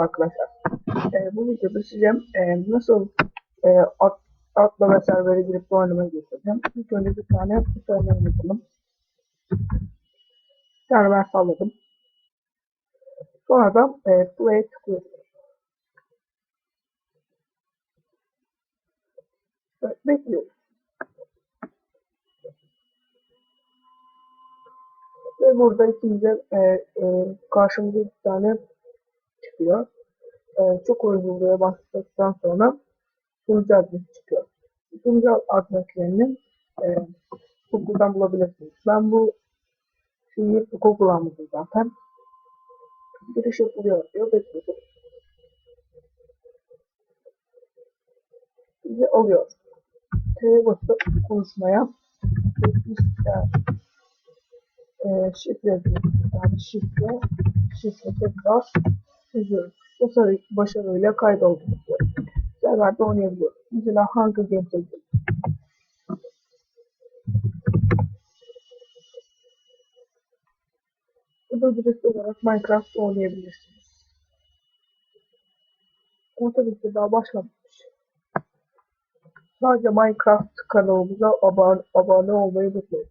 arkadaşlar. Ee, bu videoda size e, nasıl e, at, atla ve servere girip bu oynamayı göstereceğim. İlk önce bir tane server yapalım. Server salladım. Sonra da e, play tıklıyoruz. Evet, bekliyoruz. Ve burada ikimize e, e, karşımıza bir tane çıkıyor. E, çok uygunluğa bastıktan sonra sunucu adresi çıkıyor. Sunucu adreslerini e, Google'dan bulabilirsiniz. Ben bu şeyi Google almadım zaten. Giriş yapılıyor diyor. Bekliyoruz. Bize oluyor. T'ye basıp konuşmaya. İşte, e, şifre yazıyoruz. Yani şifre, şifre tekrar yazıyoruz. Başarı, başarıyla kaydolduk diyor. Serverde oynayabiliyoruz. Mesela Hunger Games'e gidiyoruz. Burada direkt olarak Minecraft oynayabilirsiniz. Ama tabii ki daha başlamamış. Sadece Minecraft kanalımıza abone, abone olmayı unutmayın.